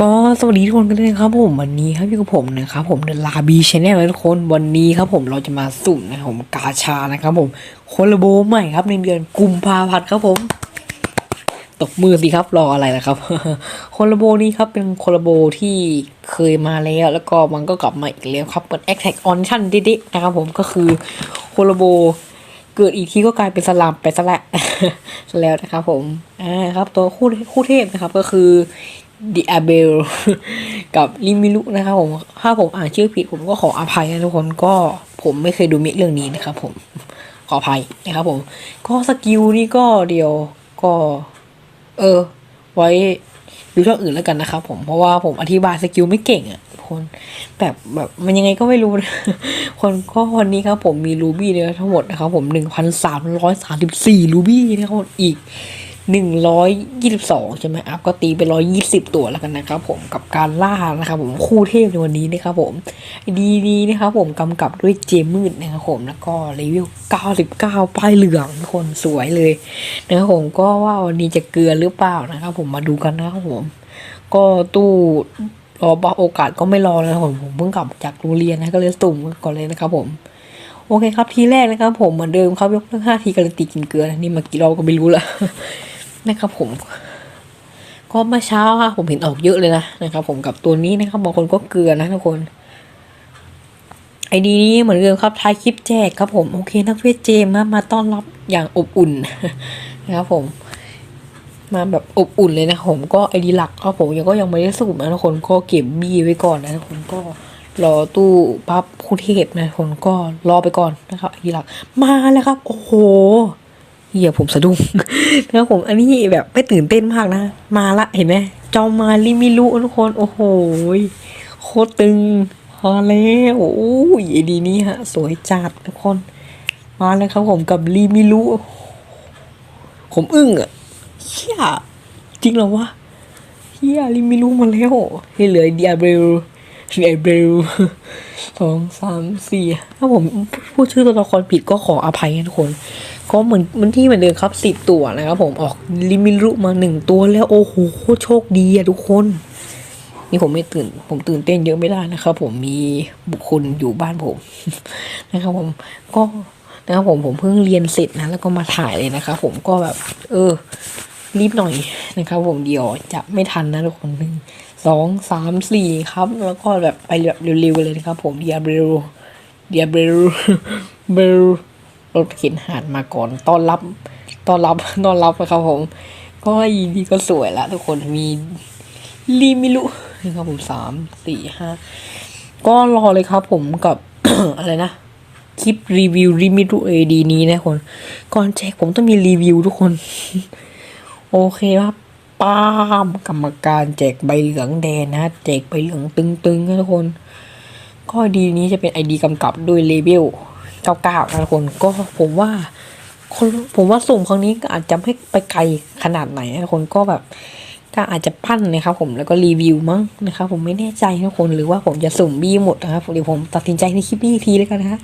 ก็สวัสดีทุกคนกันเลยนะครับผมวันนี้ครับอยู่กับผมนะครับผมเดลาบีชแนลทุกคนวันนี้ครับผมเราจะมาสุ่มนะครับผมกาชานะครับผมโคลโบใหม่ครับในเดือนกุมภาพันธ์ครับผมตบมือสิครับรออะไรนะครับโคลโบนี้ครับเป็นโคลโบที่เคยมาแล้วแล้วก็มันก็กลับมาอีกแล้วครับเป็น Attack on Titan ดิๆนะครับผมก็คือโคลโบเกิดอีกทีก็กลายเป็นสลัมไปซะและแล้วนะครับผม อ่าครับ ตัวคู่คู่เทพนะครับก็คือ ดิอาเบลกับลิมิลุนะครับผม ถ้าผมอ่านชื่อผิดผมก็ขออภัยนะทุกคนก็ผมไม่เคยดูมิเรื่องนี้นะครับผม ขออภัยนะครับผม ก็สกิลนี่ก็เดียวก็ เออ ไว้ดูช่องอื่นแล้วกันนะครับผมเพราะว่าผมอธิบายสกิลไม่เก่งอะคนแบบแบบมันยังไงก็ไม่รู้ คนก็วันนี้ครับผมมีรูบี้เนี่ยทั้งหมดนะครับผมหนึ่งพันสามร้อยสามสิบสี่รูบี้นะครับอีก หนึ่งร้อยยี่สิบสองใช่ไหมอัพก็ตีไปร้อยยี่สิบตัวแล้วกันนะครับผมกับการล่านะครับผมคู่เทพในวันนี้นะครับผมดีดีนะครับผมกำกับด้วยเจมมืดนะครับผมแล้วก็รีวิวเก้าสิบเก้าป้ายเหลืองทุกคนสวยเลยนะครับผมก็ว่าวันนี้จะเกลือหรือเปล่านะครับผมมาดูกันนะครับผม ก็ตู้รอบโอกาสก็ไม่รอแล้วผมผมเพิ่งกลับจากโรงเรียนนะก็เลยสุ่มก่อนเลยนะครับผมโอเคครับทีแรกนะครับผมเหมือนเดิมครับยกเลิกห้าทีการันตีกินเกลือนะนี่มากี่รอบก็ไม่รู้ละ นะครับผมก็เมื่อเช้าค่ะผมเห็นออกเยอะเลยนะนะครับผมกับตัวนี้นะครับบางคนก็เกลือนะทุกคนไอดีนี้เหมือนเดิมครับท้ายคลิปแจกครับผมโอเคนักเวทเจมส์มามาต้อนรับอย่างอบอุ่นนะครับผม มาแบบอบอุ่นเลยนะผมก็ไอดีหลักครับผมยังก็ยังไม่ได้สูบนะทุกคนก็เก็บบี้ไว้ก่อนนะทุกคนก็รอตู้ปั๊บคู่เทพนะทุกคนก็รอไปก่อนนะครับไอดีหลักมาแล้วครับ โอ้โห เฮียผมสะดุ้งนะครับผมอันนี้แบบไม่ตื่นเต้นมากนะ มาละเห็นไหมจอมาลิมิลุทุกคน โอ้โหโคตรตึงมาแล้วโอ้ยดีนี้ฮะ สวยจัดทุกคน มาเลยครับผมกับลิมิลุผมอึ้งอะเฮียจริงเหรอวะเฮียลิมิรู้มาแล้วที่เหลือเดียเบลเดียเบลสองสามสี่ถ้าผมพูดชื่อตัวละครผิดก็ขออภัยทุกคน ก็เหมือนมันที่เหมือนเดิมครับสิบตัวนะครับผมออกลิมิรุมาหนึ่งตัวแล้วโอ้โหโชคดีอะทุกคน นี่ผมไม่ตื่น ผมตื่นเต้นเยอะไม่ได้นะครับผมมีบุคคลอยู่บ้านผมนะครับผมก็นะครับผมผมเพิ่งเรียนเสร็จนะแล้วก็มาถ่ายเลยนะครับผมก็แบบ เออ รีบหน่อยนะครับ ผมเดียวจะไม่ทันนะทุกคนหนึ่งสองสามสี่ครับ แล้วก็แบบไปแบบเร็วๆเลยนะครับ ผมเดียเบลเดียเบลเบล รถเข็นหาดมาก่อนต้อนรับต้อนรับต้อนรับนะครับผม ก็ยีดีก็สวยละทุกคนมีลีมิลุนะครับผมสามสี่ห้าก็รอเลยครับผมกับ อะไรนะ คลิปรีวิวริมิรุเอดีนี้นะคนก่อนแจกผมต้องมีรีวิวทุกคน โอเคครับป้ามกรรมการแจกใบเหลืองแดงนะแจกใบเหลืองตึงๆนะทุกคน ก็ดีนี้จะเป็นไอดีกำกับด้วยเลเวล 99นะทุกคนก็ผมว่าคนผมว่าสุ่มครั้งนี้ก็อาจจะไม่ไปไกลขนาดไหนนะทุกคนก็แบบก็อาจจะปั้นนะครับผมแล้วก็รีวิวมั้งนะครับผมไม่แน่ใจนะทุกคนหรือว่าผมจะสุ่มบี้หมดนะครับเดี๋ยวผมตัดสินใจในคลิปนี้ทีแล้วกันนะฮะ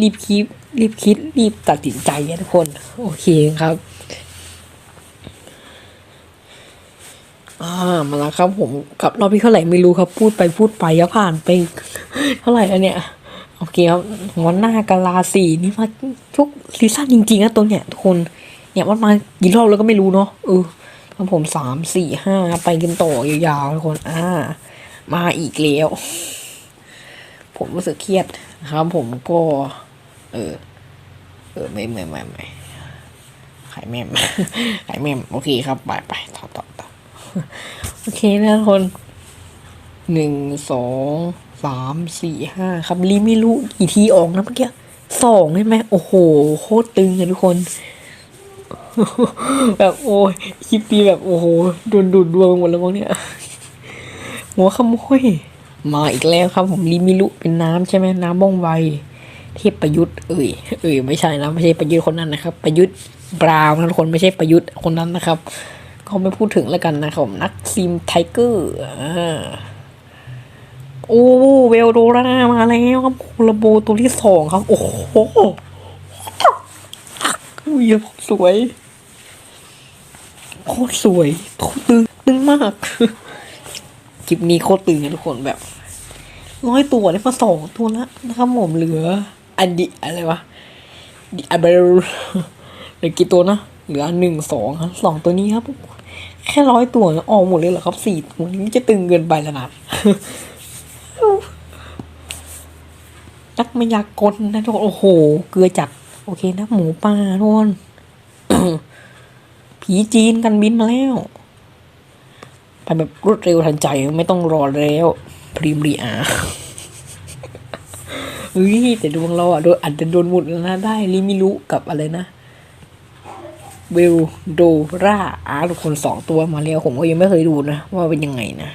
รีบคิดรีบคิดรีบตัดสินใจนะทุกคนโอเคครับอ่ามาแล้วครับผมกับรอบที่เท่าไหร่ไม่รู้ครับ พูดไปพูดไปแล้วผ่านไป เท่าไหร่แล้วเนี่ย โอเคครับหัวหน้ากาลาสีนี่มาทุกซีซั่นจริงๆนะตัวเนี่ยทุกคนเนี่ยมันมากี่รอบแล้วก็ไม่รู้เนาะเออครับผมสามสี่ห้าไปกันต่อยาวๆทุกคนอ่า มาอีกแล้ว ผมรู้สึกเครียดนะครับผมก็ เออ เออไม่ไม่ไม่ไม่ขายแม่มขายแม่มโอเคครับไปไปต่อต่อต่อโอเคนะทุกคนหนึ่งสอง สามสี่ห้าครับลิไม่รู้กี่ทีออกนะเมื่อกี้สองใช่ไหมโอ้โห โคตรตึงเลยทุกคน แบบโอ้ยคลิปปีแบบโอ้โหโดนดูดดวงหมดแล้วมั้งเนี่ย หัวขโมยมาอีกแล้วครับ ผมลิมิลุเป็นน้ำใช่ไหมน้ำบ้องไวเทพประยุทธ์เอ่ยเอ่ยไม่ใช่นะไม่ใช่ประยุทธ์คนนั้นนะครับ ประยุทธ์บราวน์นะทุกคนไม่ใช่ประยุทธ์คนนั้นนะครับเขาไม่พูดถึงแล้วกันนะครับนักซิมไทเกอร์อ่า โอ้เวลโดรามาแล้วครับโคลโบตัวที่สองครับ โอ้โหอุ้ยสวยโคตรสวยโคตรตึงตึงมากคลิปนี้โคตรตึงนะทุกคนแบบร้อยตัวได้มาสองตัวละนะครับผมเหลืออันดิอะไรวะดิอันเบลเหลือกี่ตัวนะเหลือหนึ่งสองครับสองตัวนี้ครับ แค่ร้อยตัวออกหมดเลยเหรอครับสี่ตัวนี้จะตึงเกินไปแล้วนะ นักมายากลนะทุกคนโอ้โห เกลือจัด โอเคนะหมูป่าทุกคนผีจีนกันบินมาแล้วไปแบบรวดเร็วทันใจไม่ต้องรอแล้วพรีมรีอาเฮ้ยแต่ดวงเราอะโดนอาจจะโดนหมดแล้วนะได้ลิมิลุกับอะไรนะเวลโดราอาทุกคนสองตัวมาแล้ว ผมก็ยังไม่เคยดูนะ ว่าเป็นยังไงนะ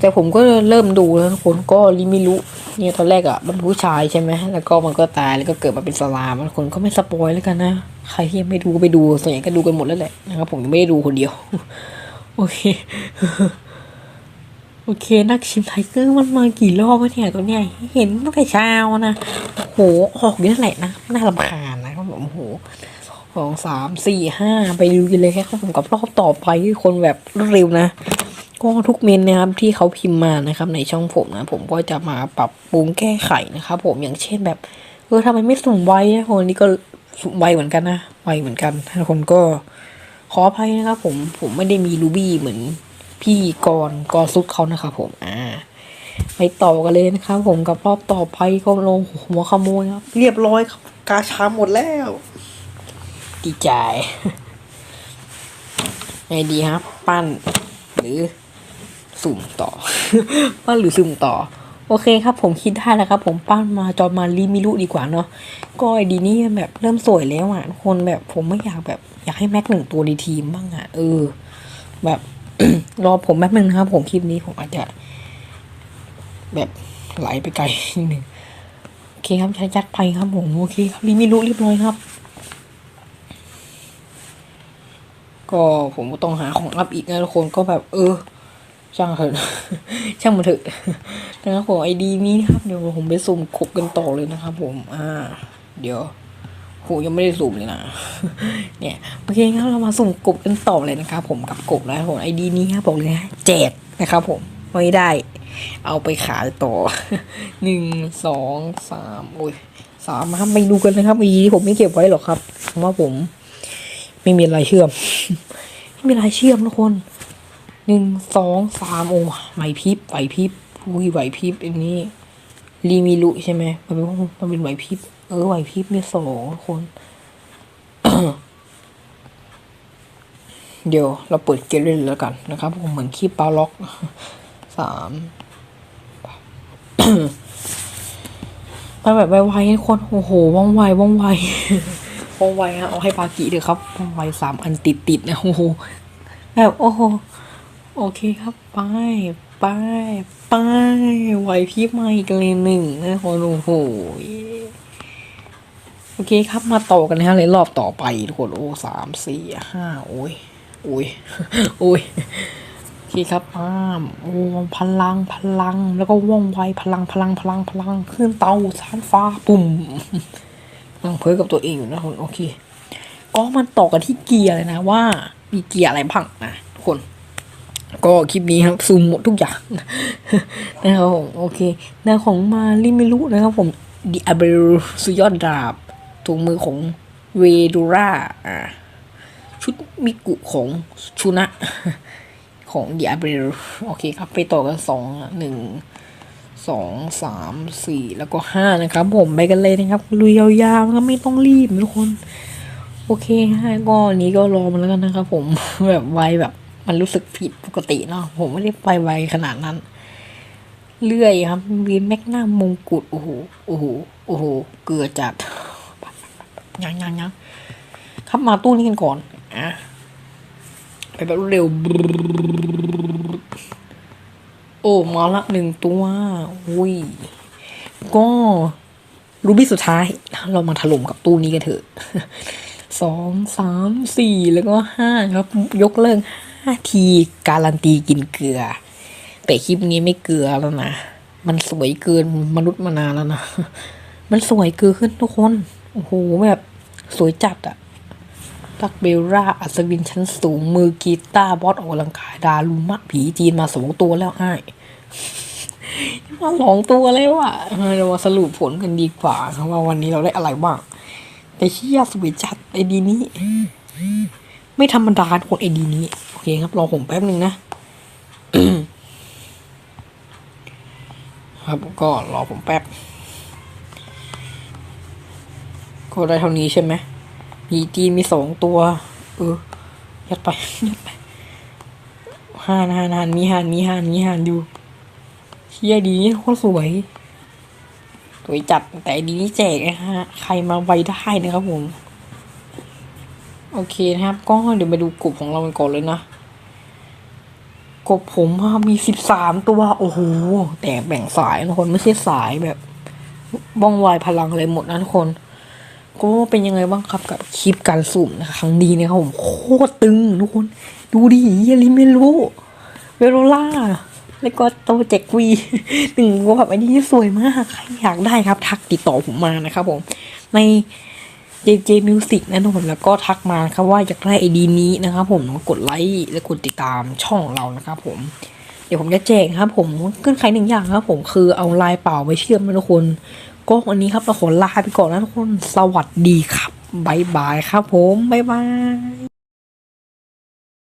แต่ผมก็เริ่มดูแล้วคนก็ลิมิลุเนี่ยตอนแรกอะ่ะมันผู้ชายใช่ไหมแล้วก็มันก็ตายแล้วก็เกิดมาเป็นสลามคนก็ไม่สปอยแล้วกันนะใครที่ยังไม่ดูไปดูส่วนใหญ่ก็ดูกันหมดแล้วแหละนะครับผมยังไม่ได้ดูคนเดียว โอเค โอเค นักชิมไทเกอร์มันมากี่รอบวะเนี่ยตัวเนี้ยเห็นตั้งแต่เช้านะโอ้โหออกเยอะแหละนะน่ารำคาญนะครับผมโอ้โหสองสามสี่ห้าไปดูกันเลยแค่ครับผมกับรอบต่อไปคนแบบรวดเร็วนะ ก็ทุกเมนนะครับที่เขาพิมพ์มานะครับในช่องผมนะผมก็จะมาปรับปรุงแก้ไขนะครับผมอย่างเช่นแบบเออทำไมไม่สุ่มไวอะคนนี้ก็สุ่มไวเหมือนกันนะไวเหมือนกันทุกคนก็ขออภัยนะครับผมผมไม่ได้มีรูบี้เหมือนพี่กรกรซุดเขานะครับผมอ่าไปต่อกันเลยนะครับผมกับรอบต่อไปก็ลงหัวขโมยครับ เรียบร้อยครับกาชาหมดแล้ว ดีใจไงดีครับ ปั้นหรือ สุ่มต่อปั้นหรือสุ่มต่อ โอเคครับ ผมคิดได้แล้วครับ ผมปั้นมาจอมารีมิลุดีกว่าเนาะก็ไอดีนี้แบบเริ่มสวยแล้วอะทุกคนแบบผมไม่อยากแบบ อยากให้แม็กหนึ่งตัวในทีมบ้างอะเออ แบบรอผมแป๊บนึงนะครับ ผมคลิปนี้ผมอาจจะ แบบไหลไปไกลนิดนึงโอเคครับใช้ยัดไปครับผมโอเคครับรีมิลุเรียบร้อยครับก็ผมก็ต้องหาของอัพอีกนะทุกคนก็แบบ เออ ช่างเถอะ ช่างมันเถอะนะครับผมไอดีนี้นะครับเดี๋ยวผมไปสุ่มคบกันต่อเลยนะครับ ผม อ่า เดี๋ยวโหยังไม่ได้สุ่มเลยนะ เนี่ยโอเคครับเรามาสุ่มกบกันต่อเลยนะครับ ผมกับกบนะครับผมไอดีนี้ครับบอกเลยนะแจกนะครับ ผมไม่ได้ เอาไปขายต่อหนึ่งสองสามโอ้ยสามครับไปดูกันนะครับไอดีผมไม่เก็บไว้หรอกครับเพราะว่าผม ไม่มีอะไรเชื่อม ไม่มีอะไรเชื่อมทุกคน หนึ่งสองสามโอ้ไหวพริบไหวพริบอุ้ยไหวพริบอันนี้รีมิลุใช่ไหมมันเป็นมันเป็นไหวพริบเออไหวพริบมีสองคนเดี๋ยวเราเปิดเกมเล่นแล้วกันนะครับผมเหมือนคีบปลาล็อกสามมันแบบไวๆทุกคนโอ้โหว่องไวว่องไวว่องไวฮะเอาให้ปากิเถอะครับว่องไวสามอันติดติดๆนะโอ้โหแบบโอ้โห โอเคครับ ไปไปไปไหวพริบมาอีกเลยหนึ่งนะคนโอ้โหโอเคครับมาต่อกันนะฮะเลยรอบต่อไปทุกคนโอ้สามสี่ห้าโอ้ยโอ้ยโอ้ยโอเคครับป้ามโอ้พลังพลัง แล้วก็ว่องไวพลังพลังพลังพลังขึ้นเตาชานฟ้าปุ่มนั่งเพ้อกับตัวเองอยู่นะคนโอเค ก็มันต่อกันที่เกียร์เลยนะว่า มีเกียร์อะไรบ้างนะทุกคน ก็คลิปนี้ครับซูมหมดทุกอย่างนะครับผมโอเคแนวของมาริไม่รู้นะครับผมดิอาเบลสุดยอดดาบถุงมือของเวดูราอ่าชุดมิกุของชูนะ ของดิอาเบลโอเคครับ ไปต่อกันสองหนึ่งสองสามสี่แล้วก็ห้านะครับ ผมไปกันเลยนะครับลุยยาวๆก็ไม่ต้องรีบนะทุกคน โอเคฮะก็อันนี้ก็รอมันแล้วกันนะครับผมแบบไวแบบ มันรู้สึกผิดปกติเนาะผมไม่ได้ไปไวขนาดนั้น เลื่อยครับมีแมกนัมมงกุฎโอ้โหโอ้โหโอ้โหเกลือจัดยังยังยังครับมาตู้นี้กันก่อนอะไปแบบเร็ว โอ้มาละหนึ่งตัวอุ้ยก็รูบี้สุดท้าย เรามาถล่มกับตู้นี้กันเถอะสองสามสี่แล้วก็ห้าครับ ยกเลิกห้า ทีการันตีกินเกลือ แต่คลิปนี้ไม่เกลือแล้วนะ มันสวยเกินมนุษย์มานานแล้วนะ มันสวยเกินทุกคน โอ้โหแบบสวยจัดอะตักเบลล่าอัศวินชั้นสูง มือกีตาร์บอสออกกำลังกายดารุมะผีจีนมาสองตัวแล้วไอ้ายมาสองตัวแล้วอะเดี๋ยวมาสรุปผลกันดีกว่าครับว่าวันนี้เราได้อะไรบ้าง แต่เชี่ยสวยจัดไอดีนี้ ไม่ธรรมดาทุกคนไอดีนี้ โอเคครับ รอผมแป๊บหนึ่งนะครับก็รอผมแป๊บ ก็ได้เท่านี้ใช่ไหมมีจีนมีสองตัว เออ ยัดไป ยัดไปห่านห่านห่านมีห่านมีห่านมีห่านอยู่เชี่ยดีนี่โคตรสวยสวยจัดแต่อันนี้แจกนะฮะ ใครมาไวได้นะครับผม โอเคนะครับ ก็เดี๋ยวมาดูกลุ่มของเรากันก่อนเลยนะกบผมมีสิบสามตัวโอ้โหแต่แบ่งสายนะทุกคนไม่ใช่สายแบบบ้องวายพลังอะไรหมดนะทุกคน ก็เป็นยังไงบ้างครับกับคลิปการสุ่มนะครั้งนี้นะครับผมโคตรตึงทุกคน ดูดิยลิเมโลเวโรล่า แล้วก็โตเจกวีหนึ่งว่าแบบอันนี้สวยมาก ใครอยากได้ครับ ทักติดต่อผมมานะครับผม ใน JJ Music นะทุกคนแล้วก็ทักมาครับว่าอยากได้ไอดีนี้นะครับผมกดไลค์และกดติดตามช่องเรานะครับผมเดี๋ยวผมจะแจกครับผมขึ้นใครหนึ่งอย่างครับผมคือเอาลายเปล่าไปเชื่อมนะทุกคนก็วันนี้ครับเราขอลาไปก่อนนะทุกคนสวัสดีครับบายบายครับผมบายบาย